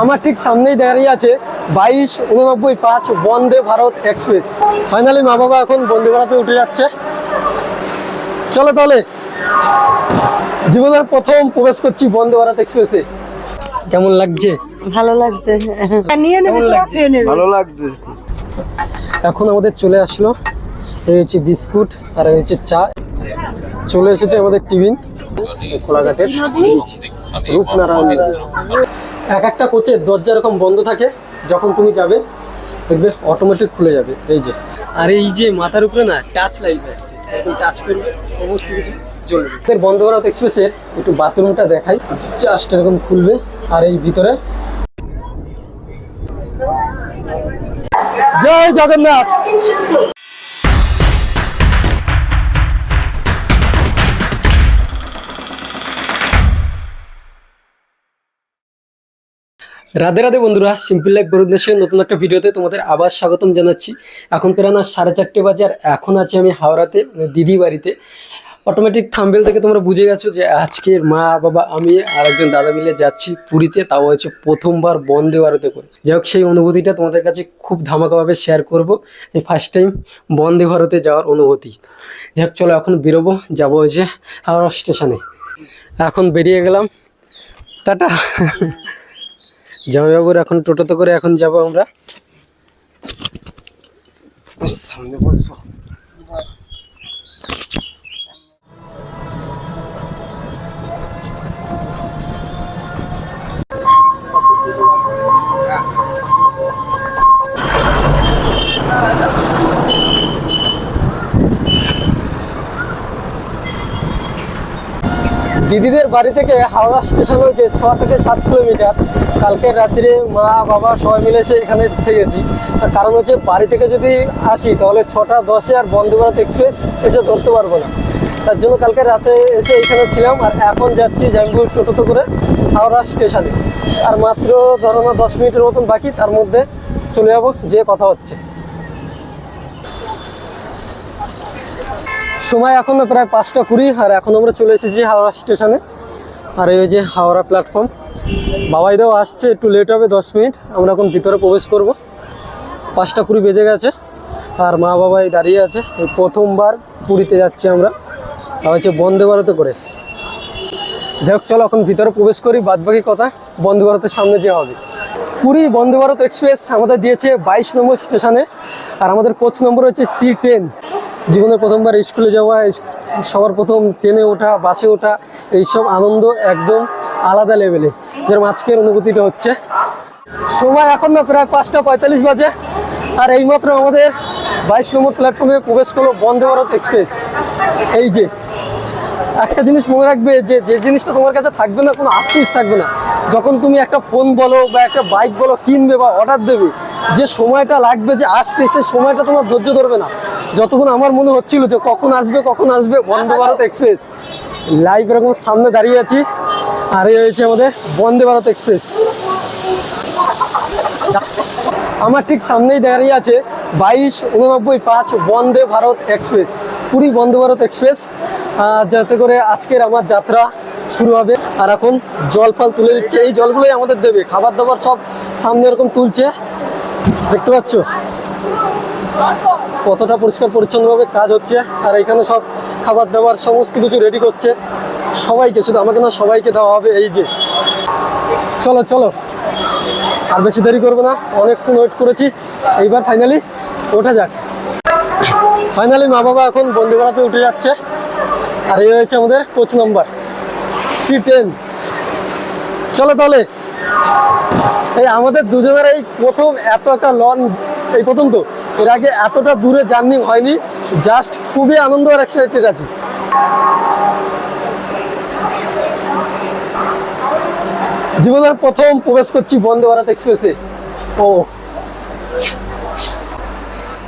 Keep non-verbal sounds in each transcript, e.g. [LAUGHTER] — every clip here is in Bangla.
আমার ঠিক সামনেই দাঁড়িয়ে আছে বাইশ উননব্বই পাঁচ বন্দে ভারত এক্সপ্রেস। ফাইনালি মা বাবা এখন বন্দে ভারতে উঠে যাচ্ছে। চলো তাহলে জীবনের প্রথম প্রবেশ করছি বন্দে ভারত এক্সপ্রেসে। কেমন লাগছে? ভালো লাগছে। নিয়ে নেবে কেমন লাগছে? খেয়ে ভালো লাগছে। এখন আমাদের চলে আসলো এই হচ্ছে বিস্কুট আর এই হচ্ছে চা। চলে এসেছে আমাদের টিফিন। কোলাঘাটের রূপনারায়ণ। এক একটা কোচের দরজা এরকম বন্ধ থাকে, যখন তুমি যাবে, দেখবে অটোমেটিক খুলে যাবে, এই যে। আর এই যে মাথার উপরে না টাচ লাইট আছে, এরকম টাচ করলে সমস্ত কিছু জ্বলবে। বন্ধ ভারত এক্সপ্রেসের একটু বাথরুমটা দেখাই জাস্ট এরকম খুলবে, আর এই ভিতরে। জয় জগন্নাথ! রাধে রাধে বন্ধুরা সিম্পল লাইফ বরুদেশের নতুন একটা ভিডিওতে তোমাদের আবার স্বাগতম জানাচ্ছি। এখন প্রায় না সাড়ে চারটে বাজে আর এখন আছি আমি হাওড়াতে মানে দিদি বাড়িতে। অটোমেটিক থাম্বেল থেকে তোমরা বুঝে গেছো যে আজকের মা, বাবা, আমি আর একজন দাদা মিলে যাচ্ছি পুরীতে, তাও হচ্ছে প্রথমবার বন্দে ভারতে করে। যাই হোক, সেই অনুভূতিটা তোমাদের কাছে খুব ধামাকাভাবে শেয়ার করব। এই ফার্স্ট টাইম বন্দে ভারতে যাওয়ার অনুভূতি। যাই হোক, চলো এখন বেরোবো, যাব হচ্ছে হাওড়া স্টেশনে এখন বেরিয়ে গেলাম। টাটা। জামাইবাবুর এখন টোটোতে করে এখন যাব আমরা। সামনে বসবো দিদিদের বাড়ি থেকে হাওড়া স্টেশন হয়েছে ছ থেকে সাত কিলোমিটার। কালকে রাত্রে মা, বাবা সবাই মিলে এসে এখানে থেকেছি। তার কারণ হচ্ছে বাড়ি থেকে যদি আসি, তাহলে ছটা দশে আর বন্দে ভারত এক্সপ্রেস এসে ধরতে পারব না। তার জন্য কালকে রাতে এসে এখানে ছিলাম আর এখন যাচ্ছি জাঙ্গুর টোটোতে করে হাওড়া স্টেশনে। আর মাত্র ধরো না দশ মিনিটের মতন বাকি, তার মধ্যে চলে যাব, যে কথা হচ্ছে। সময় এখন প্রায় পাঁচটা কুড়ি, আর এখন আমরা চলে এসেছি হাওড়া স্টেশনে। আর এই যে হাওড়া প্ল্যাটফর্ম বাবাইদাও আসছে, একটু লেট হবে, দশ মিনিট। আমরা এখন ভিতরে প্রবেশ করব। পাঁচটা কুড়ি বেজে গেছে, আর মা বাবাই দাঁড়িয়ে আছে। এই প্রথমবার পুরীতে যাচ্ছি আমরা। তা হচ্ছে বন্দে ভারতে করে। যাই হোক, চলো এখন ভিতরে প্রবেশ করি, বাদবাকি কথা বন্দে ভারতের সামনে যে হবে। পুরী বন্দে ভারত এক্সপ্রেস আমাদের দিয়েছে বাইশ নম্বর স্টেশনে, আর আমাদের কোচ নম্বর হচ্ছে সি টেন জীবনে প্রথমবার স্কুলে যাওয়া সবার প্রথম ট্রেনে ওঠা, বাসে ওঠা, এইসব আনন্দ একদম আলাদা লেভেলে যেরকম আজকের অনুভূতিটা হচ্ছে। সময় এখন না প্রায় পাঁচটা পঁয়তাল্লিশ বাজে, আর এইমাত্র আমাদের বাইশ নম্বর প্ল্যাটফর্মে প্রবেশ করল বন্দে ভারত এক্সপ্রেস এই যে, একটা জিনিস মনে রাখবে যে যে জিনিসটা তোমার কাছে থাকবে না, কোনো আফসোস থাকবে না। যখন তুমি একটা ফোন বলো বা একটা বাইক বলো, কিনবে বা অর্ডার দেবে, যে সময়টা লাগবে যে আসতে, সে সময়টা তোমার ধৈর্য ধরবে না। যতক্ষণ আমার মনে হচ্ছিল যে কখন আসবে কখন আসবে, বন্দে ভারত এক্সপ্রেস। লাইভ এরকম সামনে দাঁড়িয়ে আছি। আর এই হয়েছে আমাদের বন্দে ভারত এক্সপ্রেস। আমার ঠিক সামনেই দাঁড়িয়ে আছে বাইশ উননব্বই পাঁচ বন্দে ভারত এক্সপ্রেস, পুরী বন্দে ভারত এক্সপ্রেস। যাতে করে আজকের আমার যাত্রা শুরু হবে। আর এখন জল ফল তুলে দিচ্ছে। এই জলগুলোই আমাদের দেবে। খাবার দাবার সব সামনে এরকম তুলছে। দেখতে পাচ্ছ? কতটা পরিষ্কার পরিচ্ছন্নভাবে কাজ হচ্ছে আর এখানে সব খাবার দাবার সমস্ত কিছু রেডি করছে। সবাইকে, শুধু আমাকে না, সবাইকে দেওয়া হবে এই যে। চলো চলো। আর বেশি দেরি করব না, অনেকক্ষণ ওয়েট করেছি। এইবার ফাইনালি ওঠা যাক। ফাইনালি মা বাবা এখন বন্দে ভারতে উঠে যাচ্ছে। আর এই হয়েছে আমাদের কোচ নাম্বার সি টেন চলো তাহলে। এই আমাদের দুজনের এই প্রথম এত একটা লন, এই প্রথম তো? এর আগে এতটা দূরে জার্নি হয়নি জাস্ট খুবই আনন্দ আর এক্সাইটেড আছি। জীবনের প্রথম প্রবেশ করছি বন্দে ভারত এক্সপ্রেসে ও।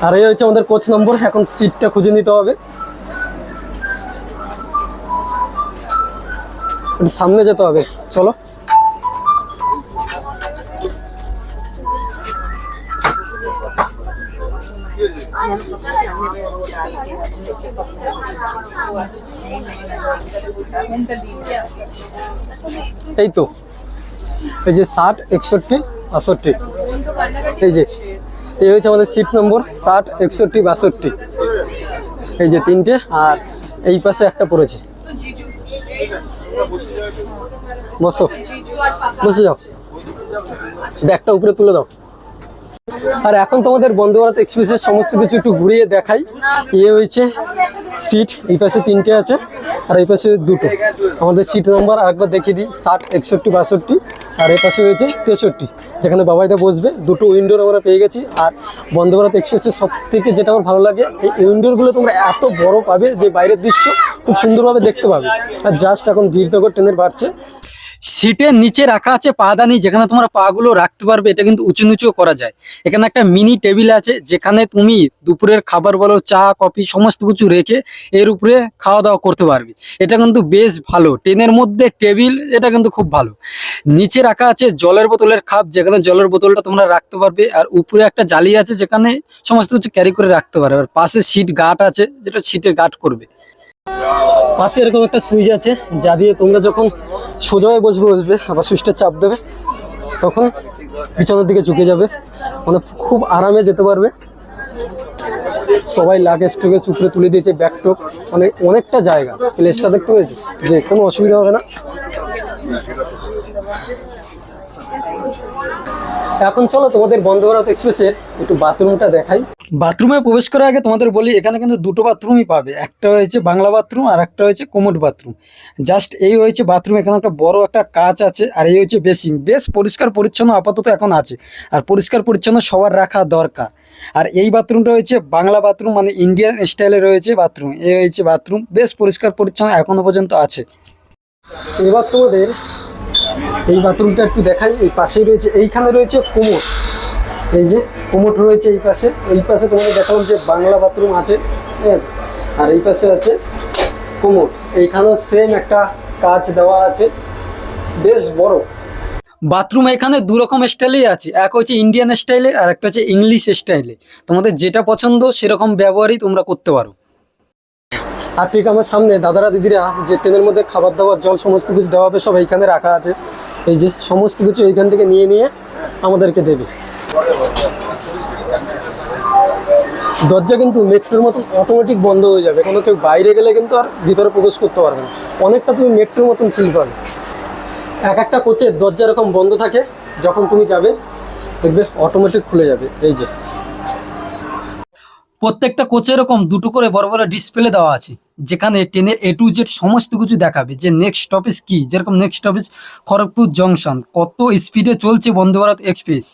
আর এই হচ্ছে আমাদের কোচ নম্বর এখন সিটটা খুঁজে নিতে হবে। সামনে যেতে হবে, চলো। এই তো, এই যে ষাট, একষট্টি, বাষট্টি। এই যে, এই হচ্ছে আমাদের সিট নম্বর ষাট, একষট্টি, বাষট্টি। এই যে তিনটে, আর এই পাশে একটা পড়েছে। বসো, বসে যাও। ব্যাগটা উপরে তুলে দাও। আর এখন তোমাদের বন্দে ভারত এক্সপ্রেসের সমস্ত কিছু একটু ঘুরিয়ে দেখাই। ইয়ে হয়েছে সিট এই পাশে তিনটে আছে, আর এই পাশে দুটো। আমাদের সিট নাম্বার আরেকবার দেখিয়ে দিই, ষাট, একষট্টি, বাষট্টি, আর এই পাশে হয়েছে তেষট্টি। যেখানে বাবাইদা বসবে, দুটো উইন্ডোর আমরা পেয়ে গেছি। আর বন্দে ভারত এক্সপ্রেসের সব থেকে যেটা আমার ভালো লাগে, এই উইন্ডোরগুলো তোমরা এত বড় পাবে যে বাইরের দৃশ্য খুব সুন্দরভাবে দেখতে পাবে। আর জাস্ট এখন ভিড় দেখো ট্রেনের বাড়ছে সিটের নিচে রাখা আছে পাদানি যেখানে তোমরা পাগুলো রাখতে পারবে, এটা কিন্তু উঁচু নিচুও করা যায়। এখানে একটা মিনি টেবিল আছে, যেখানে তুমি দুপুরের খাবার বলো, চা, কফি, সমস্ত কিছু রেখে এর উপরে খাওয়া দাওয়া করতে পারবে। এটা কিন্তু বেশ ভালো। ট্রেনের মধ্যে টেবিল এটা কিন্তু খুব ভালো। নিচে রাখা আছে জলের বোতলের খাপ যেখানে জলের বোতলটা তোমরা রাখতে পারবে, আর উপরে একটা জালি আছে, যেখানে সমস্ত কিছু ক্যারি করে রাখতে পারবে। আর পাশে সিট গার্ড আছে, যেটা সিটের গার্ড করবে। পাশে এরকম একটা সুইচ আছে, যা দিয়ে তোমরা যখন সোজা হয়ে বসবে বসবে, আবার সুইচটা চাপ দেবে, তখন পিছনের দিকে ঝুঁকে যাবে। মানে খুব আরামে যেতে পারবে। সবাই লাগেজ টুগেজ উপরে তুলে দিয়েছে ব্যাগ টক মানে অনেকটা জায়গা। প্লেসটা দেখতে পেয়েছ? যে কোনো অসুবিধা হবে না। এখন চলো তোমাদের বন্ধ ভারত এক্সপ্রেসের একটু বাথরুমটা দেখাই। বাথরুমে প্রবেশ করার আগে তোমাদের বলি, এখানে কিন্তু দুটো বাথরুমই পাবে। একটা হয়েছে বাংলা বাথরুম আর একটা হয়েছে কোমোড বাথরুম। জাস্ট এই হয়েছে বাথরুম, এখানে একটা বড় একটা কাচ আছে আর এই হচ্ছে বেসিং বেশ পরিষ্কার পরিচ্ছন্ন আপাতত এখন আছে। আর পরিষ্কার পরিচ্ছন্ন সবার রাখা দরকার। আর এই বাথরুমটা হয়েছে বাংলা বাথরুম মানে ইন্ডিয়ান স্টাইলে রয়েছে বাথরুম। এই হয়েছে বাথরুম, বেশ পরিষ্কার পরিচ্ছন্ন এখনও পর্যন্ত আছে। এবার তোমাদের এই বাথরুমটা একটু দেখাই, এই পাশেই রয়েছে, এইখানে রয়েছে কোমর এই যে কোমর রয়েছে এই পাশে এই পাশে তোমাদের দেখালাম যে বাংলা বাথরুম আছে, ঠিক আছে? আর এই পাশে আছে কোমর এইখানেও সেম একটা কাজ দেওয়া আছে, বেশ বড়। বাথরুম এখানে দু রকম স্টাইলেই আছে, এক হচ্ছে ইন্ডিয়ান স্টাইলে আর একটা হচ্ছে ইংলিশ স্টাইলে তোমাদের যেটা পছন্দ, সেরকম ব্যবহারই তোমরা করতে পারো। আর ঠিক আমার সামনে দাদারা, দিদিরা, যে ট্রেনের মধ্যে খাবার দাবার, জল সমস্ত কিছু দেওয়া হবে, সব এইখানে রাখা আছে। এই যে সমস্ত কিছু এইখান থেকে নিয়ে নিয়ে আমাদেরকে দেবে। দরজা কিন্তু মেট্রোর মতন অটোমেটিক বন্ধ হয়ে যাবে। কোনো কেউ বাইরে গেলে কিন্তু আর ভিতরে প্রবেশ করতে পারবে না। অনেকটা তুমি মেট্রোর মতন ফিল পাবে। এক একটা কোচের দরজা এরকম বন্ধ থাকে, যখন তুমি যাবে, দেখবে অটোমেটিক খুলে যাবে। এই যে। প্রত্যেকটা কোচে এরকম দুটো করে বড় বড় ডিসপ্লে দেওয়া আছে। যেখানে ট্রেনের এ টু জেড সমস্ত কিছু দেখাবে। যে নেক্সট স্টপেজ কি? যেরকম নেক্সট স্টপেজ খড়গপুর জংশন কত স্পিডে চলছে বন্দে ভারত এক্সপ্রেস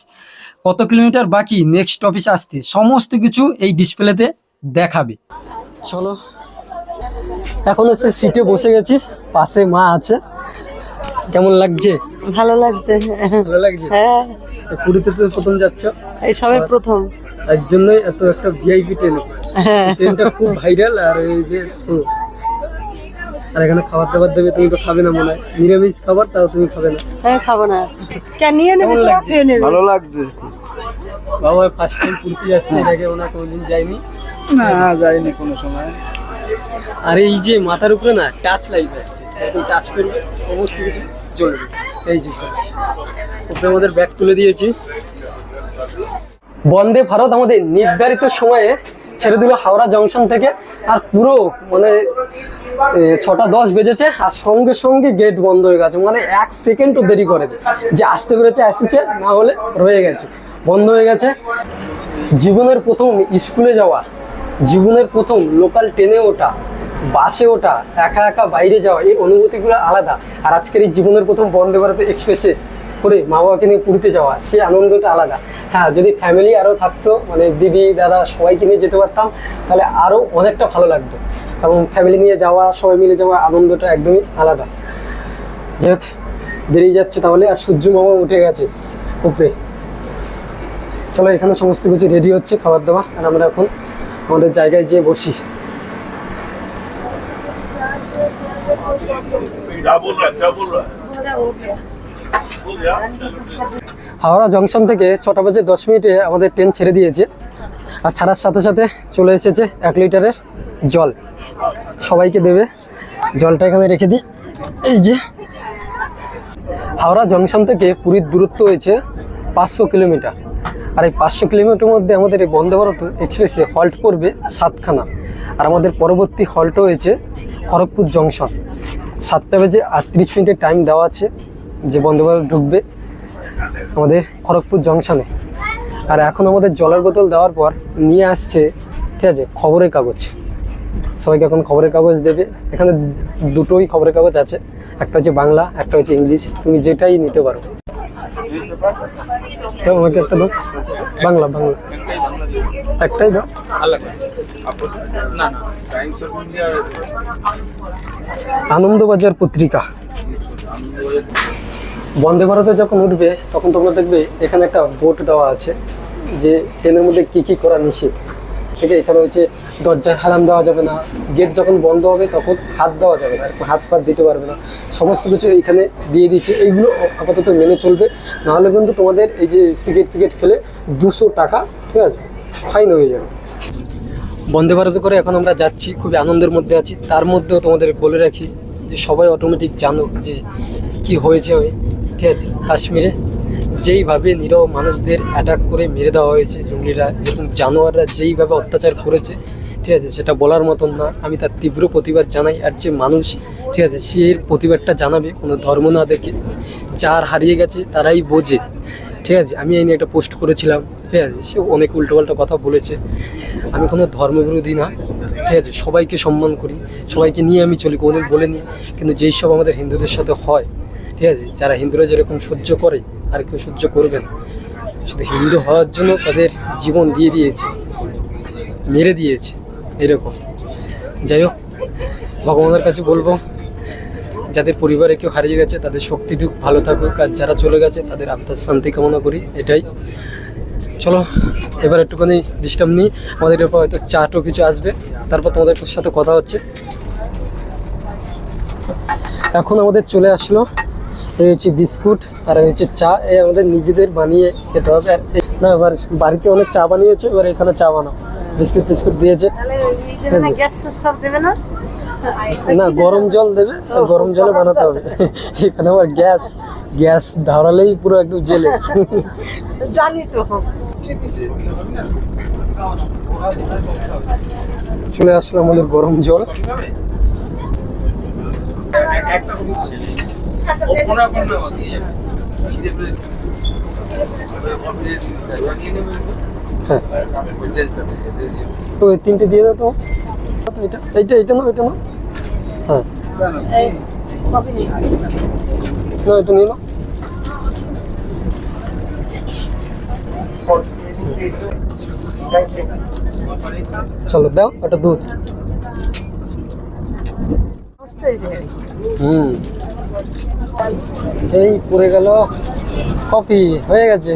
কত কিলোমিটার বাকি? নেক্সট স্টপেজ আসতে। সমস্ত কিছু এই ডিসপ্লেতে দেখাবে। চলো এখন এসে সিটে বসে গেছি। পাশে মা আছে। কেমন লাগছে? ভালো লাগছে। ভালো লাগছে? হ্যাঁ। পুরীতে তো প্রথম যাচ্ছ। এই সবে প্রথম। তার জন্যই এত একটা ভিআইপি ট্রেন হ্যাঁ। ট্রেনটা খুব ভাইরাল আর এই যে আর এখানে খাবার দাবার দেবে তুমি তো খাবে না মনে হয়। নিরামিষ খাবার তাও তুমি খাবে না। হ্যাঁ খাব না। কে নিয়ে নেবে খেয়ে নেবে? ভালো লাগছে। বাবা ফার্স্ট টাইম পুরীতে যাচ্ছে এর আগে ওনা কোনোদিন যায়নি। না যাইনি কোনো সময়। আর এই যে মাথার উপরে না টাচ লাইট আছে টাচ করবে সমস্ত কিছু জ্বলবে। এই যে উপরে আমাদের ব্যাগ তুলে দিয়েছি। বন্দে ভারত আমাদের নির্ধারিত সময়ে ছেড়ে দিল হাওড়া জংশন থেকে। আর পুরো মানে ছটা দশ বেজেছে আর সঙ্গে সঙ্গে গেট বন্ধ হয়ে গেছে। মানে এক সেকেন্ডও দেরি করে যে আসতে পেরেছে আসছে না হলে রয়ে গেছে। বন্ধ হয়ে গেছে। জীবনের প্রথম স্কুলে যাওয়া, জীবনের প্রথম লোকাল ট্রেনে ওঠা বাসে ওঠা, একা একা বাইরে যাওয়া, এই অনুভূতিগুলো আলাদা। আর আজকের এই জীবনের প্রথম বন্দে ভারত এক্সপ্রেসে করে মা বাবাকে নিয়ে পুরীতে যাওয়া সে আনন্দটা আলাদা। হ্যাঁ যদি ফ্যামিলি আরও থাকতো মানে দিদি দাদা সবাইকে নিয়ে যেতে পারতাম তাহলে আরও অনেকটা ভালো লাগতো। এবং ফ্যামিলি নিয়ে যাওয়া সবাই মিলে যাওয়া আনন্দটা একদমই আলাদা। যাই হোক বেরিয়ে যাচ্ছে তাহলে আর সূর্য মামা উঠে গেছে উপরে। চলো এখানে সমস্ত কিছু রেডি হচ্ছে খাবার দাবার আর আমরা এখন আমাদের জায়গায় যেয়ে বসি। যাব না যাব না। হাওড়া জংশন থেকে ছটা বাজে দশ মিনিটে আমাদের ট্রেন ছেড়ে দিয়েছে আর ছাড়ার সাথে সাথে চলে এসেছে এক লিটারের জল। সবাইকে দেবে, জলটা এখানে রেখে দিই। এই যে, হাওড়া জংশন থেকে পুরীর দূরত্ব হয়েছে পাঁচশো কিলোমিটার। আর এই পাঁচশো কিলোমিটার মধ্যে আমাদের এই বন্দে ভারত এক্সপ্রেসে হল্ট করবে সাতখানা। আর আমাদের পরবর্তী হল্ট হয়েছে খড়গপুর জংশন। সাতটা বেজে আটত্রিশ মিনিটের টাইম দেওয়া আছে। যে ভারত ঢুকবে আমাদের খড়গপুর জংশনে। আর এখন আমাদের জলের বোতল দেওয়ার পর নিয়ে আসছে, ঠিক আছে, খবরের কাগজ। সবাইকে এখন খবরের কাগজ দেবে। এখানে দুটোই খবরের কাগজ আছে, একটা হচ্ছে বাংলা, একটা হচ্ছে ইংলিশ। তুমি যেটাই নিতে পারো। আমাকে একটা দাও। বাংলা বাংলা। একটাই দাও। আনন্দবাজার পত্রিকা। বন্দে ভারতে যখন উঠবে, তখন তোমরা দেখবে এখানে একটা বোর্ড দেওয়া আছে, যে ট্রেনের মধ্যে কি কি করা নিষেধ। ঠিক আছে এখানে হচ্ছে দরজায় হারাম দেওয়া যাবে না, গেট যখন বন্ধ হবে, তখন হাত দেওয়া যাবে না হাত পাত দিতে পারবে না। সমস্ত কিছু এখানে দিয়ে দিচ্ছে এইগুলো আপাতত মেনে চলবে। নাহলে কিন্তু তোমাদের এই যে সিগারেট ফিগেট খেলে দুশো টাকা, ঠিক আছে, ফাইন হয়ে যাবে। বন্দে ভারতে করে এখন আমরা যাচ্ছি, খুবই আনন্দের মধ্যে আছি। তার মধ্যেও তোমাদের বলে রাখি যে সবাই অটোমেটিক জানো যে কি হয়েছে। ঠিক আছে, কাশ্মীরে। যেইভাবে নিরহ মানুষদের অ্যাটাক করে মেরে দেওয়া হয়েছে জঙ্গলিরা, যেরকম জানোয়াররা যেইভাবে অত্যাচার করেছে, ঠিক আছে, সেটা বলার মতন না। আমি তার তীব্র প্রতিবাদ জানাই, আর যে মানুষ, ঠিক আছে, সে এর প্রতিবাদটা জানাবে, কোনো ধর্ম না দেখে। যার হারিয়ে গেছে তারাই বোঝে, ঠিক আছে, আমি এই নিয়ে একটা পোস্ট করেছিলাম, ঠিক আছে, সে অনেক উল্টোপাল্টা কথা বলেছে। আমি কোনো ধর্মবিরোধী না, ঠিক আছে, সবাইকে সম্মান করি, সবাইকে নিয়ে আমি চলি, কোনোদিন নিই কিন্তু যেই সব আমাদের হিন্দুদের সাথে হয় ঠিক আছে? যারা হিন্দুরা যেরকম সহ্য করে, আর কেউ সহ্য করবেন শুধু হিন্দু হওয়ার জন্য তাদের জীবন দিয়ে দিয়েছে, মেরে দিয়েছে, এরকম। যাই হোক, ভগবানের কাছে বলব, যাদের পরিবারে কেউ হারিয়ে গেছে, তাদের শক্তি দুঃখ ভালো থাকুক, আর যারা চলে গেছে, তাদের আত্মার শান্তি কামনা করি, এটাই। চলো, এবার একটুখানি বিশ্রাম নিই। আমাদের এরপর হয়তো চাটও কিছু আসবে, তারপর তোমাদের সাথে কথা হচ্ছে। এখন আমাদের চলে আসলো এই হচ্ছে বিস্কুট আর এই হচ্ছে চা এই আমাদের নিজেদের বানিয়ে খেতে হবে। আর না এবার বাড়িতে অনেক চা বানিয়েছে এবার এখানে চা বানাও বিস্কুট ফিস্কুট দিয়েছে। না গরম জল দেবে গরম জলে বানাতে হবে। এখানে আবার গ্যাস গ্যাস ধরালেই পুরো একদম জেলে। জানি তো। চলে আসলো আমাদের গরম জল। এই তিনটে দিয়ে দাও তো। এটা এইটা এইটা নাও এটা নাও। হ্যাঁ। না এটা নিয়ে নাও। চলো দাও একটা দুধ। হুম। এই পড়ে গেল। কফি হয়ে গেছে।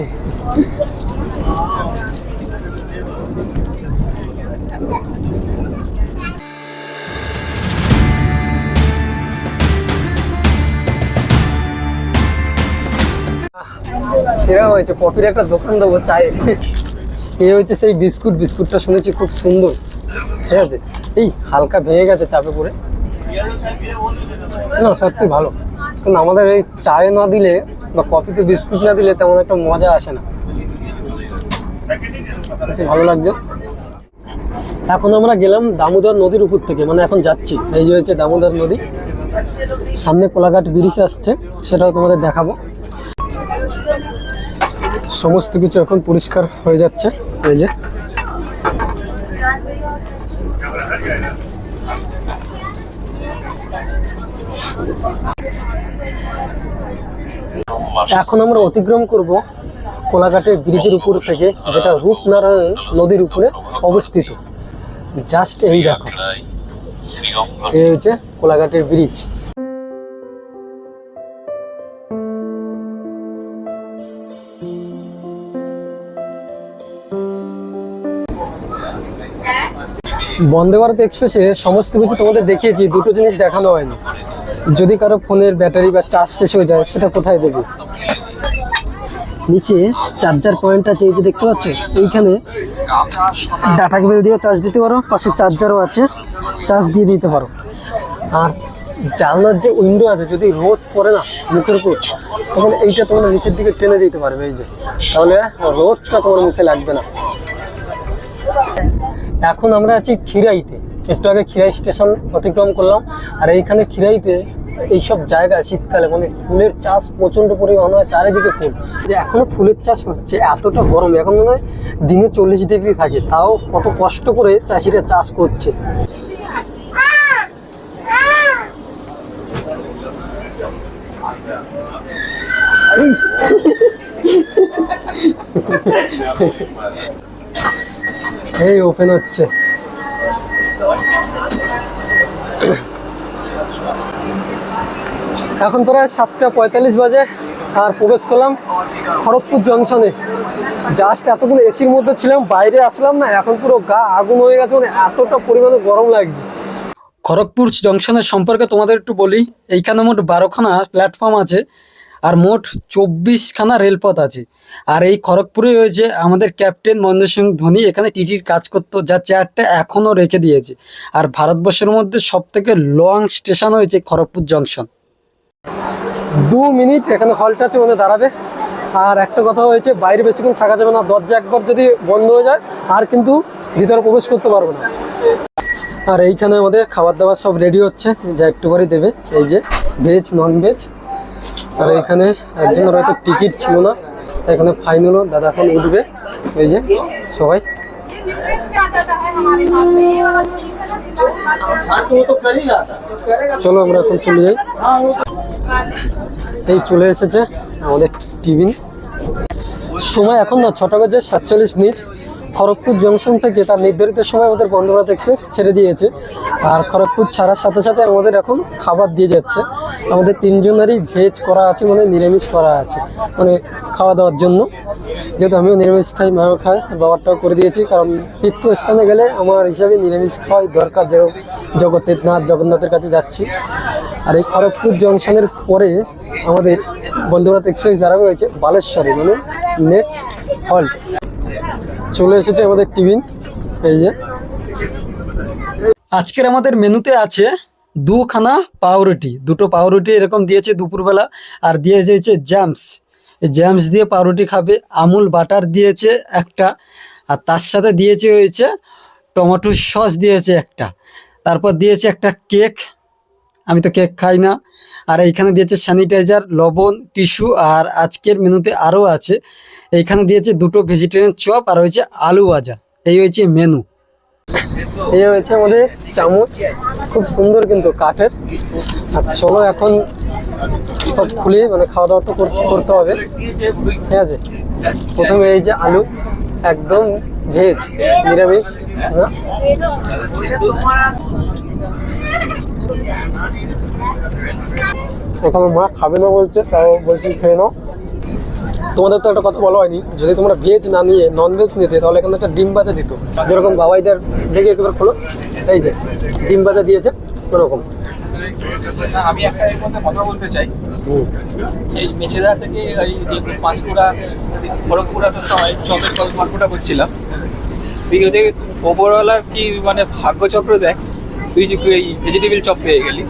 সেরা হয়েছে কফির একটা দোকান দেবো, চায়ের। এই হচ্ছে সেই বিস্কুট, বিস্কুটটা শুনেছি খুব সুন্দর। ঠিক আছে? এই হালকা ভেঙে গেছে চাপে পড়ে। না, সত্যি ভালো। কিন্তু আমাদের এই চায়ে না দিলে বা কফিতে বিস্কুট না দিলে তেমন একটা মজা আসে না। ভালো লাগছে। এখন আমরা গেলাম দামোদর নদীর উপর থেকে মানে এখন যাচ্ছি। এই যে হচ্ছে দামোদর নদী। সামনে কোলাঘাট ব্রিজ আসছে, সেটাও তোমাদের দেখাবো। সমস্ত কিছু এখন পরিষ্কার হয়ে যাচ্ছে, এই যে। এখন আমরা অতিক্রম করব কোলাঘাটের ব্রিজের উপর থেকে, যেটা রূপনারায়ণ নদীর উপরে অবস্থিত। জাস্ট এই দেখো। এই হচ্ছে কোলাঘাটের ব্রিজ। বন্দে ভারত এক্সপ্রেসে সমস্ত কিছু তোমাদের দেখিয়েছি, দুটো জিনিস দেখানো হয়নি। যদি কারও ফোনের ব্যাটারি বা চার্জ শেষ হয়ে যায়, সেটা কোথায় দেবে? নিচে চার্জার পয়েন্ট আছে, এই যে দেখতে পাচ্ছ? এইখানে ডাটা কেবল দিয়ে চার্জ দিতে পারো, পাশে চার্জারও আছে চার্জ দিয়ে দিতে পারো। আর জানলার যে উইন্ডো আছে, যদি রোদ পড়ে না, মুখের উপর, তখন এইটা তোমরা নিচের দিকে টেনে দিতে পারবে, এই যে। তাহলে রোদটা তোমার মুখে লাগবে না। এখন আমরা আছি খিরাইতে। একটু আগে খিরাই স্টেশন অতিক্রম করলাম। আর এইখানে খিরাইতে এইসব জায়গা, শীতকালে মানে ফুলের চাষ প্রচণ্ড পরিমাণ হয়, চারিদিকে ফুল। যে এখনও ফুলের চাষ হচ্ছে, এতটা গরম, এখন মনে হয় দিনে চল্লিশ ডিগ্রি থাকে। তাও কত কষ্ট করে চাষিরা চাষ করছে। [LAUGHS] এই ওপেন হচ্ছে। এখন প্রায় সাতটা পঁয়তাল্লিশ বাজে, আর প্রবেশ করলাম খড়গপুর জংশনে। জাস্ট এতক্ষণ এসির মধ্যে ছিলাম, বাইরে আসলাম না, এখন পুরো গা আগুন হয়ে গেছে মানে এতটা পরিমাণে গরম লাগছে। খড়গপুর জংশনের সম্পর্কে তোমাদের একটু বলি, এইখানে মোট বারোখানা প্ল্যাটফর্ম আছে। আর মোট চব্বিশখানা রেলপথ আছে। আর এই খড়গপুরে হয়েছে আমাদের ক্যাপ্টেন মহেন্দ্র সিং ধোনি, এখানে টিটির কাজ করতো, যা চেয়ারটা এখনও রেখে দিয়েছে। আর ভারতবর্ষের মধ্যে সবথেকে লং স্টেশন হয়েছে খড়গপুর জংশন দু মিনিট, এখানে হলটা আছে মানে দাঁড়াবে। আর একটা কথা হয়েছে, বাইরে বেশিক্ষণ থাকা যাবে না, দরজা একবার যদি বন্ধ হয়ে যায়, আর কিন্তু ভিতরে প্রবেশ করতে পারব না। আর এইখানে আমাদের খাবার দাবার সব রেডি হচ্ছে, যা একটু দেবে, এই যে ভেজ নন ভেজ আর এখানে একজনের হয়তো টিকিট ছিল না। এখানে ফাইন হলো দাদা এখন উঠবে। এই যে সবাই। চলো আমরা এখন চলে যাই। এই চলে এসেছে আমাদের টিফিন। সময় এখন না ছটা বাজে সাতচল্লিশ মিনিট। খড়গপুর জংশন থেকে তার নির্ধারিত সময় আমাদের বন্ধুভারত এক্সপ্রেস ছেড়ে দিয়েছে। আর খড়গপুর ছাড়ার সাথে সাথে আমাদের এখন খাবার দিয়ে যাচ্ছে। আমাদের তিনজনেরই ভেজ করা আছে মানে নিরামিষ করা আছে মানে খাওয়া দাওয়ার জন্য। যেহেতু আমিও নিরামিষ খাই, মাও খাই বাবারটাও করে দিয়েছি, কারণ তীর্থস্থানে গেলে আমার হিসাবে নিরামিষ খাওয়াই দরকার যেরকম জগতের নাথ জগন্নাথের কাছে যাচ্ছি। আর এই খড়গপুর জংশনের পরে আমাদের বন্ধুভারত এক্সপ্রেস দাঁড়াবে হয়েছে বালেশ্বরে মানে নেক্সট হল্ট চলে এসেছে আমাদের টিফিন, এই যে। আজকের আমাদের মেনুতে আছে দুখানা পাউরুটি। দুটো পাউরুটি এরকম দিয়েছে দুপুরবেলা, আর দিয়ে দিয়েছে জ্যামস। জ্যামস দিয়ে পাউরুটি খাবে, আমুল বাটার দিয়েছে একটা, আর তার সাথে দিয়েছে হয়েছে টমেটো সস দিয়েছে একটা। তারপর দিয়েছে একটা কেক, আমি তো কেক খাই না। আর এইখানে দিয়েছে স্যানিটাইজার, লবণ, টিস্যু, আর আজকের মেনুতে আরও আছে এইখানে দিয়েছে দুটো ভেজিটেরিয়ান চপ আর হয়েছে আলু ভাজা। এই হয়েছে মেনু এই হয়েছে আমাদের চামচ। খুব সুন্দর কিন্তু কাঠের। আর চলো এখন সব খুলে মানে খাওয়া দাওয়া তো করতে হবে। ঠিক আছে? প্রথমে এই যে আলু, একদম ভেজ নিরামিষ। এখন মা খাবে না বলছে, তাও বলছি খেয়ে নাও। তোমাদের তো একটা কথা বলা হয়নি যদি তোমরা ভেজ না নিয়ে নন ভেজ নিতে তাহলে এখানে একটা ডিম ভাজা দিত। যেরকম বাবাইদের দেখে একবার খোলো এই যে ডিম ভাজা দিয়েছে ওরকম। না, আমি একটা এর মধ্যে কথা বলতে চাই। এই মেছেদা থেকে এই পাঁশকুড়া খড়গপুর সময় মারকুটা করছিলাম। তুই ওদের ওপরওয়ালার কি মানে ভাগ্যচক্র দেখ তুই যে এই ভেজিটেবিল চপ পেয়ে গেলি।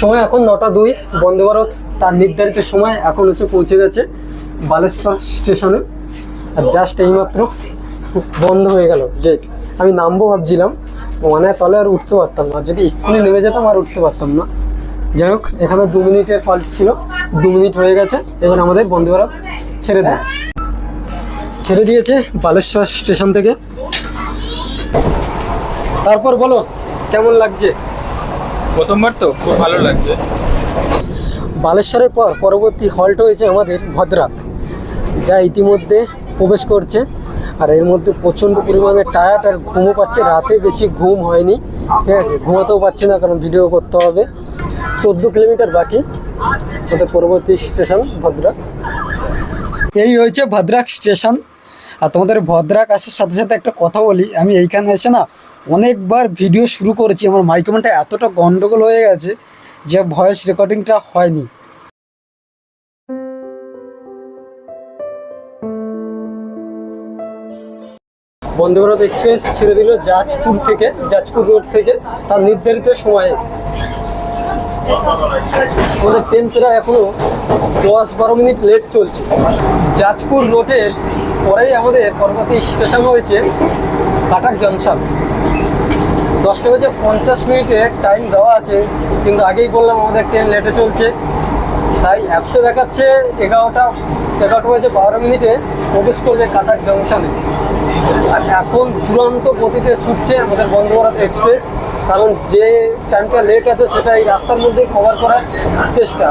সময় এখন নটা দুই। বন্দে ভারত, তার নির্ধারিত সময় এখন এসে পৌঁছে গেছে বালেশ্বর স্টেশনে। আর জাস্ট এইমাত্র বন্ধ হয়ে গেল। গেট আমি নামবো ভাবছিলাম মানে তলে আর উঠতে পারতাম না। যদি এক্ষুনি নেমে যেতাম আর উঠতে পারতাম না। যাই হোক, এখানে দু মিনিটের ফল্ট ছিল। দু মিনিট হয়ে গেছে। এবার আমাদের বন্দে ভারত ছেড়ে দেয়। ছেড়ে দিয়েছে বালেশ্বর স্টেশন থেকে। তারপর বলো, কেমন লাগছে? প্রথমবার তো? খুব ভালো লাগছে। বালেশ্বরের পর পরবর্তী হল্ট হয়েছে আমাদের ভদ্রাক, যা ইতিমধ্যে প্রবেশ করছে। আর এর মধ্যে প্রচণ্ড পরিমাণে টায়ার্ড আর ঘুমও পাচ্ছে। রাতে বেশি ঘুম হয়নি, ঠিক আছে? ঘুমাতেও পাচ্ছি না, কারণ ভিডিও করতে হবে। চোদ্দ কিলোমিটার বাকি আমাদের পরবর্তী স্টেশন, ভদ্রাক। এই হয়েছে ভদ্রাক স্টেশন। আর তোমাদের ভদ্রাক আসার সাথে সাথে একটা কথা বলি। আমি এইখানে এসে না অনেকবার ভিডিও শুরু করেছি আমার মাইক্রোফোনটা এতটা গন্ডগোল হয়ে গেছে যে ভয়েস রেকর্ডিংটা হয়নি। বন্দে ভারত এক্সপ্রেস ছেড়ে দিল জাজপুর থেকে জাজপুর রোড থেকে, তার নির্ধারিত সময়ে। আমাদের ট্রেন এখনও দশ বারো মিনিট লেট চলছে। জাজপুর রোডের পরেই আমাদের পরবর্তী স্টেশন হয়েছে কাটাক জংশন। দশটা বেজে পঞ্চাশ মিনিটে টাইম দেওয়া আছে, কিন্তু আগেই বললাম আমাদের ট্রেন লেটে চলছে। তাই অ্যাপসে দেখাচ্ছে এগারোটা এগারোটা বেজে বারো মিনিটে প্রবেশ করবে কাটাক জংশনে আর এখন দুরন্ত গতিতে ছুটছে আমাদের বন্দে এক্সপ্রেস কারণ যে টাইমটা লেট আছে সেটা এই রাস্তার মধ্যে কভার করার চেষ্টা।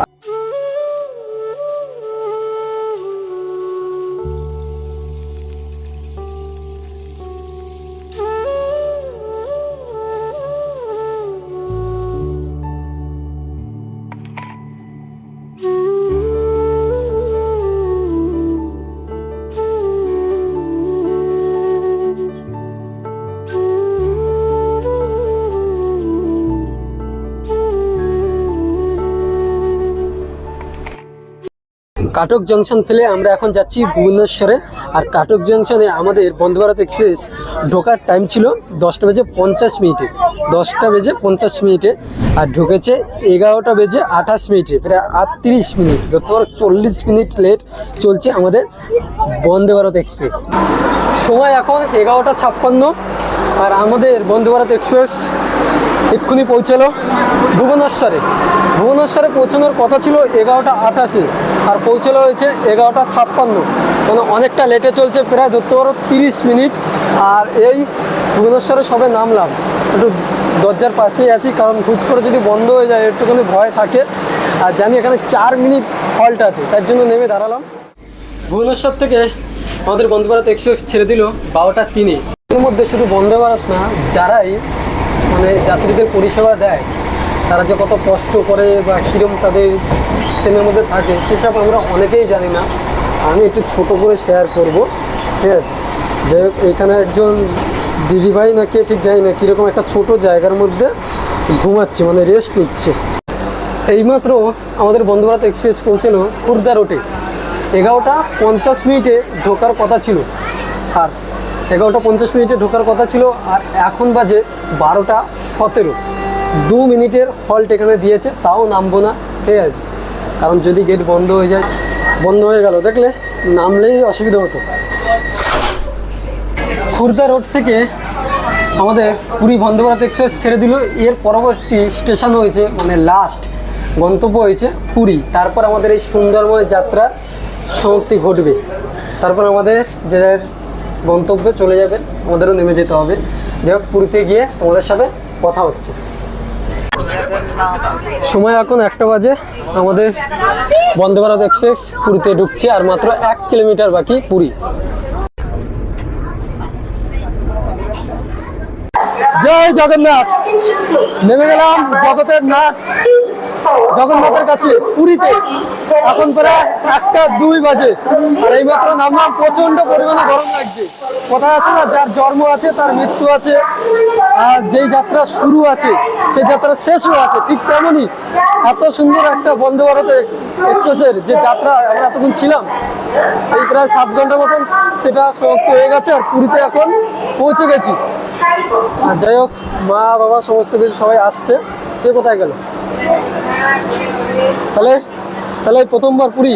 কাটক জংশন ফেলে আমরা এখন যাচ্ছি ভুবনেশ্বরে। আর কাটক জংশনে আমাদের বন্দে ভারত এক্সপ্রেস ঢোকার টাইম ছিল দশটা বেজে পঞ্চাশ মিনিটে। দশটা বেজে পঞ্চাশ মিনিটে আর ঢুকেছে এগারোটা বেজে আঠাশ মিনিটে, প্রায় আটত্রিশ মিনিট। ধরতে পারো চল্লিশ মিনিট লেট চলছে আমাদের বন্দে ভারত এক্সপ্রেস। সময় এখন এগারোটা ছাপ্পান্ন। আর আমাদের বন্দে ভারত এক্সপ্রেস এক্ষুনি পৌঁছালো ভুবনেশ্বরে। ভুবনেশ্বরে পৌঁছানোর কথা ছিল এগারোটা আঠাশে আর পৌঁছালো হয়েছে এগারোটা ছাপ্পান্ন। মানে অনেকটা লেটে চলছে, প্রায় ধরতে পারো তিরিশ মিনিট। আর এই ভুবনেশ্বরে সবে নামলাম। একটু দরজার পাশেই আছি, কারণ হুট করে যদি বন্ধ হয়ে যায়, একটুখানি ভয় থাকে। আর জানি এখানে চার মিনিট হল্ট আছে, তার জন্য নেমে দাঁড়ালাম। ভুবনেশ্বর থেকে আমাদের বন্দে ভারত এক্সপ্রেস ছেড়ে দিল বারোটা তিনে। এর মধ্যে শুধু বন্দে ভারত না, যারাই মানে যাত্রীদের পরিষেবা দেয় তারা যে কত কষ্ট করে বা কীরকম তাদের ট্রেনের মধ্যে থাকে, সেসব আমরা অনেকেই জানি না। আমি একটু ছোট করে শেয়ার করব, ঠিক আছে? যাই হোক, এখানে একজন দিদিভাই নাকি ঠিক জানি না, কীরকম একটা ছোট জায়গার মধ্যে ঘুমাচ্ছে মানে রেস্ট নিচ্ছে। এইমাত্র আমাদের বন্দে ভারত এক্সপ্রেস পৌঁছালো খুর্দা রোডে। এগারোটা পঞ্চাশ মিনিটে ঢোকার কথা ছিল। আর এগারোটা পঞ্চাশ মিনিটে ঢোকার কথা ছিল, আর এখন বাজে বারোটা সতেরো। দু মিনিটের হল্ট এখানে দিয়েছে, তাও নামবো না, ঠিক আছে? কারণ যদি গেট বন্ধ হয়ে যায়, বন্ধ হয়ে গেল, দেখলে নামলেই অসুবিধা হতো। খুর্দা রোড থেকে আমাদের পুরী বন্দে ভারত এক্সপ্রেস ছেড়ে দিল। এর পরবর্তী স্টেশন হয়েছে মানে লাস্ট গন্তব্য হয়েছে পুরী। তারপর আমাদের এই সুন্দরময় যাত্রার সমাপ্তি ঘটবে। তারপর আমাদের যে গন্তব্যে চলে যাবে, আমাদেরও নেমে যেতে হবে। যাই হোক, পুরীতে গিয়ে তোমাদের সাথে কথা হচ্ছে। সময় এখন একটা বাজে। আমাদের বন্ধ ভারত এক্সপ্রেস পুরীতে ঢুকছে, আর মাত্র এক কিলোমিটার বাকি পুরী। জয় জগন্নাথ। নেমে গেলাম জগতের নাথ। জগন্নাথের কাছে পুরীতে এখন প্রায় একটা দুই বাজে। আর এই মাত্র নামলাম প্রচণ্ড পরিমাণে গরম লাগছে। কথা আছে না, যার জন্ম আছে, তার মৃত্যু আছে, আর যেই যাত্রা শুরু আছে, সেই যাত্রা শেষও আছে, ঠিক তেমনই এত সুন্দর একটা বন্দে ভারত এক্সপ্রেসের যে যাত্রা আমরা এতক্ষণ ছিলাম, এই প্রায় সাত ঘণ্টা মতন সেটা সমাপ্ত হয়ে গেছে, আর পুরীতে এখন পৌঁছে গেছি। আর যাই হোক মা বাবা সমস্ত কিছু সবাই আসছে, কে কোথায় গেল? তাহলে তাহলে প্রথমবার পুরী?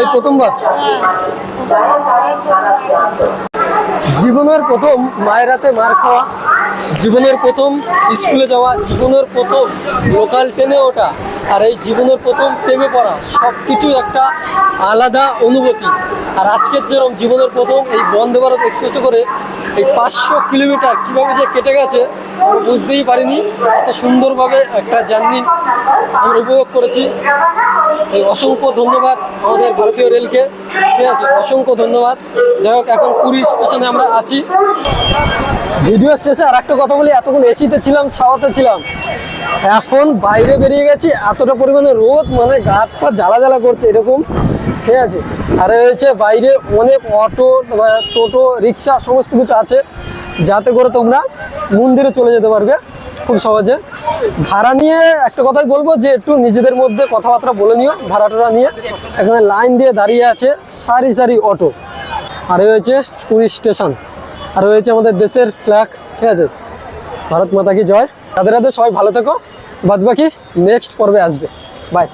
এই প্রথমবার? জীবনের প্রথম মায়ের হাতে মার খাওয়া, জীবনের প্রথম স্কুলে যাওয়া, জীবনের প্রথম লোকাল ট্রেনে ওঠা। আর এই জীবনের প্রথম প্রেমে পড়া সব কিছু একটা আলাদা অনুভূতি। আর আজকের যেরকম জীবনের প্রথম এই বন্দে ভারত এক্সপ্রেসে করে এই পাঁচশো কিলোমিটার কীভাবে যে কেটে গেছে আমরা বুঝতেই পারিনি। এত সুন্দরভাবে একটা জার্নি আমরা উপভোগ করেছি। এই অসংখ্য ধন্যবাদ আমাদের ভারতীয় রেলকে। ঠিক আছে, অসংখ্য ধন্যবাদ। যাই হোক, এখন পুরী স্টেশনে আমরা আছি। ভিডিও শেষে আর একটা কথা বলি, এতক্ষণ এসিতে ছিলাম, ছাওয়াতে ছিলাম। এখন বাইরে বেরিয়ে গেছি, এতটা পরিমাণে রোদ মানে গা হাত পা জ্বালা জ্বালা করছে এরকম। ঠিক আছে? আর হয়েছে বাইরে অনেক অটো টোটো, রিক্সা, সমস্ত কিছু আছে। যাতে করে তোমরা মন্দিরে চলে যেতে পারবে খুব সহজে। ভাড়া নিয়ে একটা কথাই বলব যে, একটু নিজেদের মধ্যে কথাবার্তা বলে নিও, ভাড়া টাড়া নিয়ে। এখানে লাইন দিয়ে দাঁড়িয়ে আছে সারি সারি অটো। আর হচ্ছে পুরী স্টেশন। আর রয়েছে আমাদের দেশের ফ্ল্যাগ ঠিক আছে? ভারত মাতা কি জয়। তাদের হাতে সবাই ভালো থেকো। বাদ বাকি নেক্সট পর্বে আসবে। বাই